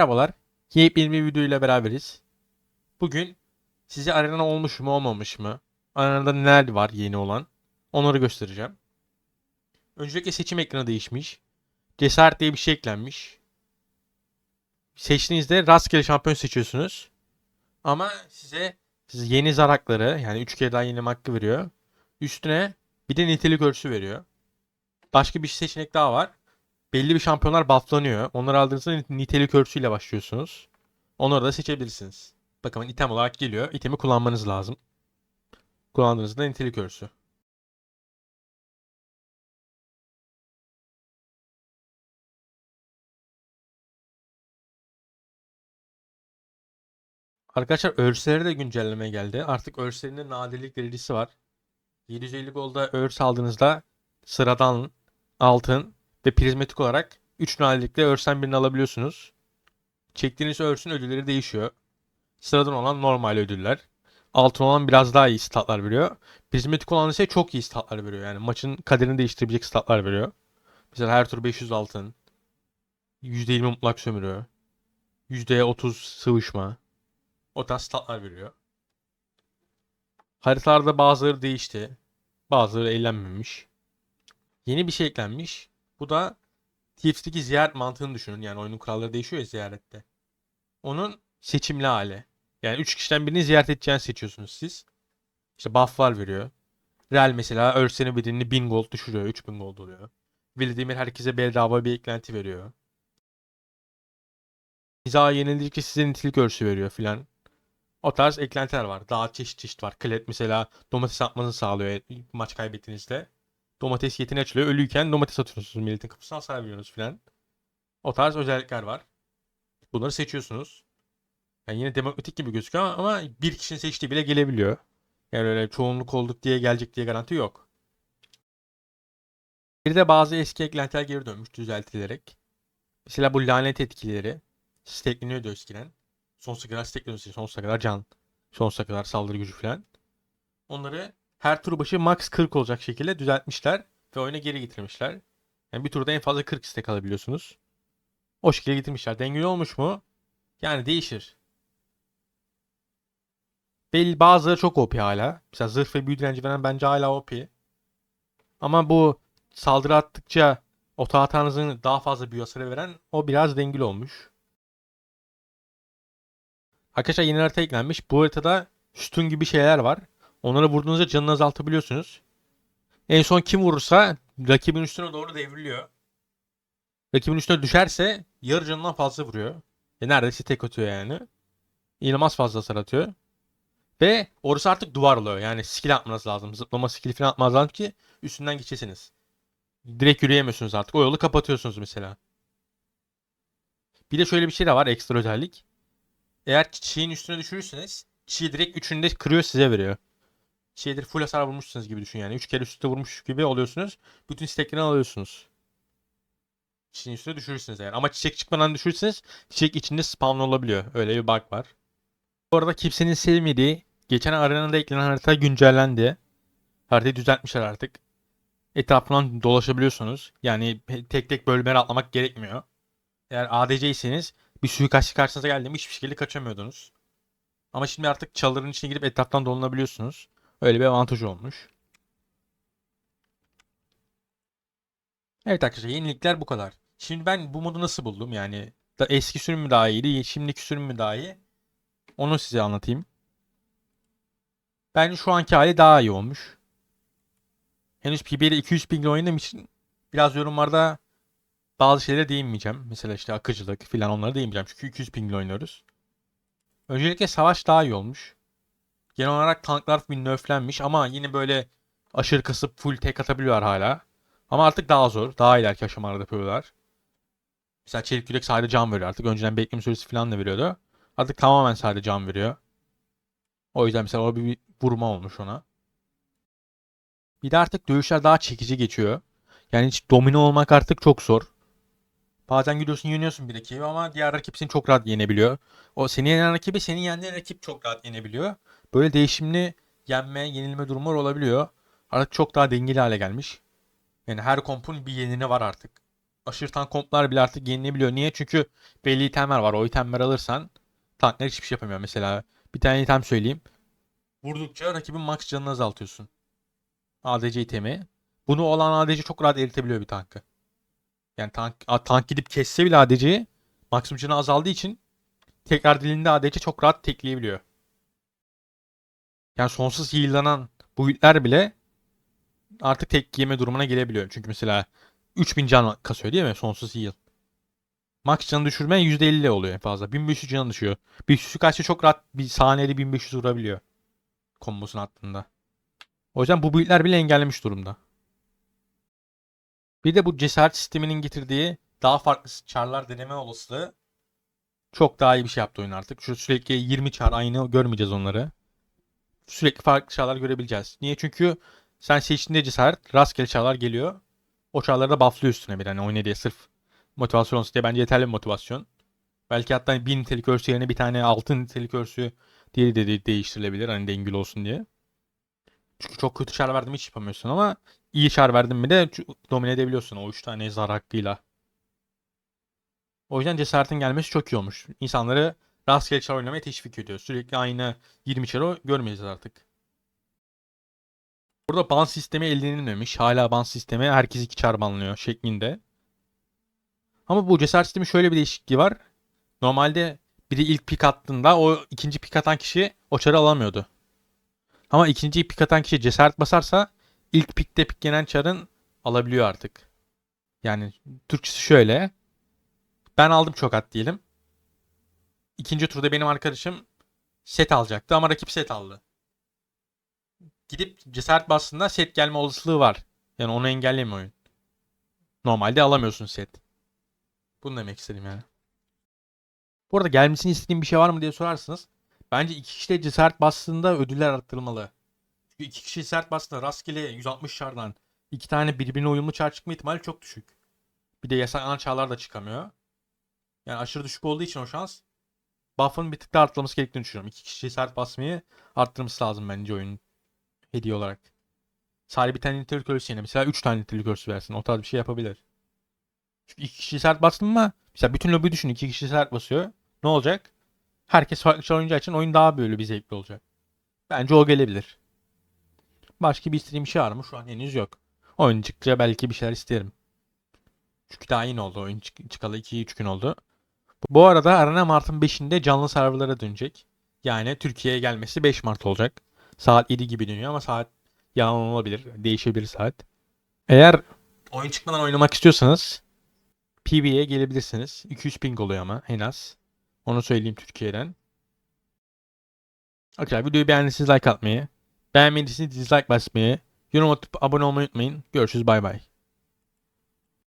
Merhabalar. Yepyeni bir video ile beraberiz. Bugün size arena olmuş mu olmamış mı? Arenada neler var yeni olan? Onları göstereceğim. Öncelikle seçim ekranı değişmiş. Cesaret diye bir şey eklenmiş. Seçtiğinizde rastgele şampiyon seçiyorsunuz. Ama size, size yeni zar hakları yani 3 kere daha yeni hakkı veriyor. Üstüne bir de nitelik ölçüsü veriyor. Başka bir seçenek daha var belli bir şampiyonlar bufflanıyor. Onları aldığınızda nitelik ölçüsüyle başlıyorsunuz. Onları da seçebilirsiniz. Bakın item olarak geliyor. İtemi kullanmanız lazım. Kullandığınızda nitelik ölçüsü. Arkadaşlar ölçüleri de güncelleme geldi. Artık ölçülerinde nadirlik derecesi var. 750 golda örs aldığınızda sıradan altın ve prizmatik olarak 3 nadirlikle örsen birini alabiliyorsunuz. Çektiğiniz örsün ödülleri değişiyor. Sıradan olan normal ödüller. Altın olan biraz daha iyi statlar veriyor. Prizmatik olan ise çok iyi statlar veriyor. Yani maçın kaderini değiştirebilecek statlar veriyor. Mesela her tur 500 altın. %20 mutlak sömürü. %30 sıvışma. O tarz statlar veriyor. Haritalarda bazıları değişti. Bazıları eğlenmemiş. Yeni bir şey eklenmiş. Bu da TFT'deki ziyaret mantığını düşünün. Yani oyunun kuralları değişiyor ya ziyarette. Onun seçimli hali. Yani 3 kişiden birini ziyaret edeceğini seçiyorsunuz siz. İşte buff'lar veriyor. Real mesela ölseni bedenini 1000 gold düşürüyor. 3000 gold oluyor. Vladimir herkese bedava bir eklenti veriyor. Hiza yenildikçe size nitelik ölçüsü veriyor filan. O tarz eklentiler var. Daha çeşit çeşit var. Klet mesela domates atmanızı sağlıyor maç kaybettiğinizde. Domates yetini açılıyor. Ölüyken domates atıyorsunuz. Milletin kapısına hasar veriyorsunuz filan. O tarz özellikler var. Bunları seçiyorsunuz. Yani yine demokratik gibi gözüküyor ama, ama bir kişinin seçtiği bile gelebiliyor. Yani öyle çoğunluk olduk diye gelecek diye garanti yok. Bir de bazı eski eklentiler geri dönmüş düzeltilerek. Mesela bu lanet etkileri stekleniyordu eskiden. Sonsuza kadar stekleniyordu. Sonsuza kadar can. Sonsuza kadar saldırı gücü falan. Onları her tur başı max 40 olacak şekilde düzeltmişler ve oyuna geri getirmişler. Yani bir turda en fazla 40 istek alabiliyorsunuz. O şekilde getirmişler. Dengeli olmuş mu? Yani değişir. Belli bazıları çok OP hala. Mesela zırh ve büyü direnci veren bence hala OP. Ama bu saldırı attıkça oto hatanızın daha fazla büyü hasarı veren o biraz dengeli olmuş. Arkadaşlar yeni harita eklenmiş. Bu haritada sütun gibi şeyler var. Onları vurduğunuzda canını azaltabiliyorsunuz. En son kim vurursa rakibin üstüne doğru devriliyor. Rakibin üstüne düşerse yarı canından fazla vuruyor. E neredeyse tek atıyor yani. İnanılmaz fazla hasar atıyor. Ve orası artık duvar oluyor. Yani skill atmanız lazım. Zıplama skill falan atmanız lazım ki üstünden geçesiniz. Direkt yürüyemiyorsunuz artık. O yolu kapatıyorsunuz mesela. Bir de şöyle bir şey de var ekstra özellik. Eğer çiçeğin üstüne düşürürseniz çiğ direkt üçünü de kırıyor size veriyor. Şeydir full hasar vurmuşsunuz gibi düşün yani. Üç kere üstte vurmuş gibi oluyorsunuz. Bütün steklerini alıyorsunuz. Çiçeğin üstüne düşürürsünüz eğer. Ama çiçek çıkmadan düşürürseniz çiçek içinde spawn olabiliyor. Öyle bir bug var. Bu arada kimsenin sevmediği geçen arenada eklenen harita güncellendi. Haritayı düzeltmişler artık. Etrafından dolaşabiliyorsunuz. Yani tek tek bölmeler atlamak gerekmiyor. Eğer ADC'yseniz bir suikastçı karşınıza geldi mi hiçbir şekilde kaçamıyordunuz. Ama şimdi artık çalıların içine girip etraftan dolanabiliyorsunuz. Öyle bir avantajı olmuş. Evet arkadaşlar yenilikler bu kadar. Şimdi ben bu modu nasıl buldum? Yani da eski sürüm mü daha iyiydi, şimdiki sürüm mü daha iyi? Onu size anlatayım. Bence şu anki hali daha iyi olmuş. Henüz PB'de 200 pingle oynadığım için biraz yorumlarda bazı şeylere değinmeyeceğim. Mesela işte akıcılık falan onlara değinmeyeceğim. Çünkü 200 pingle oynuyoruz. Öncelikle savaş daha iyi olmuş. Genel olarak tanklar nerflenmiş ama yine böyle aşırı kasıp full tek atabiliyorlar hala. Ama artık daha zor. Daha ileriki aşamalarda yapıyorlar. Mesela çelik yürek sadece can veriyor artık. Önceden bekleme süresi falan da veriyordu. Artık tamamen sadece can veriyor. O yüzden mesela o bir vurma olmuş ona. Bir de artık dövüşler daha çekici geçiyor. Yani hiç domine olmak artık çok zor. Bazen gidiyorsun yeniyorsun bir rakibi ama diğer rakip seni çok rahat yenebiliyor. O seni yenen rakibi seni yendiğin rakip çok rahat yenebiliyor. Böyle değişimli yenme, yenilme durumlar olabiliyor. Artık çok daha dengeli hale gelmiş. Yani her kompun bir yenini var artık. aşırı tank komplar bile artık yenilebiliyor. Niye? Çünkü belli itemler var. O itemleri alırsan tanklar hiçbir şey yapamıyor. Mesela bir tane item söyleyeyim. Vurdukça rakibin max canını azaltıyorsun. ADC itemi. Bunu olan ADC çok rahat eritebiliyor bir tankı. Yani tank, tank gidip kesse bile ADC'yi maksimum canı azaldığı için tekrar dilinde ADC çok rahat tekleyebiliyor. Yani sonsuz heal'lanan build'ler bile artık tek yeme durumuna gelebiliyor. Çünkü mesela 3000 can kasıyor değil mi sonsuz heal? Max canı düşürme %50 oluyor en fazla. 1500 can düşüyor. 500'ü kaçta çok rahat bir saniyede 1500 vurabiliyor. Kombosunu attığında. O yüzden bu build'ler bile engellemiş durumda. Bir de bu cesaret sisteminin getirdiği daha farklı çarlar deneme olasılığı çok daha iyi bir şey yaptı oyun artık. Şu sürekli 20 çar aynı görmeyeceğiz onları. Sürekli farklı çarlar görebileceğiz. Niye? Çünkü sen seçtiğinde cesaret rastgele çarlar geliyor. O çarları da bufflıyor üstüne bir hani oyna diye sırf motivasyon olsun diye bence yeterli bir motivasyon. Belki hatta bir nitelik örsü yerine bir tane altın nitelik örsü diye de de- değiştirilebilir hani dengeli olsun diye. Çünkü çok kötü çar verdim hiç yapamıyorsun ama iyi çar verdim mi de domine edebiliyorsun o 3 tane zar hakkıyla. O yüzden cesaretin gelmesi çok iyi olmuş. İnsanları rastgele çar oynamaya teşvik ediyor. Sürekli aynı 20 çarı görmeyeceğiz artık. Burada ban sistemi ellenilmemiş. Hala ban sistemi herkes iki çar banlıyor şeklinde. Ama bu cesaret sistemi şöyle bir değişikliği var. Normalde biri ilk pik attığında o ikinci pik atan kişi o çarı alamıyordu. Ama ikinci pik atan kişi cesaret basarsa ilk pikte piklenen çarın alabiliyor artık. Yani Türkçesi şöyle. Ben aldım çok at diyelim. İkinci turda benim arkadaşım set alacaktı ama rakip set aldı. Gidip cesaret bastığında set gelme olasılığı var. Yani onu engellemiyor oyun. Normalde alamıyorsun set. Bunu demek istedim yani. Bu arada gelmesini istediğim bir şey var mı diye sorarsınız. Bence iki kişi de cesaret bastığında ödüller arttırılmalı. Çünkü iki kişi cesaret bastığında rastgele 160 çardan iki tane birbirine uyumlu çar çıkma ihtimali çok düşük. Bir de yasaklanan çarlar da çıkamıyor. Yani aşırı düşük olduğu için o şans buff'ın bir tık da arttırılması gerektiğini düşünüyorum. İki kişi cesaret basmayı arttırması lazım bence oyunun hediye olarak. Sadece bir tane nitelik örsü yerine mesela 3 tane nitelik örsü versin. O tarz bir şey yapabilir. Çünkü iki kişi sert bastın mı mesela bütün lobi düşün iki kişi sert basıyor. Ne olacak? Herkes farklı şey oynayacağı için oyun daha böyle bir zevkli olacak. Bence o gelebilir. Başka bir istediğim şey var mı? Şu an henüz yok. Oyun çıkınca belki bir şeyler isterim. Çünkü daha yeni oldu. Oyun çık- çıkalı 2-3 gün oldu. Bu arada Arena Mart'ın 5'inde canlı serverlara dönecek. Yani Türkiye'ye gelmesi 5 Mart olacak. Saat 7 gibi dönüyor ama saat yalan olabilir. Değişebilir saat. Eğer oyun çıkmadan oynamak istiyorsanız PB'ye gelebilirsiniz. 200 ping oluyor ama en az. Onu söyleyeyim Türkiye'den. Arkadaşlar videoyu beğendiyseniz like atmayı, beğenmediyseniz dislike basmayı, yorum atıp abone olmayı unutmayın. Görüşürüz bay bay.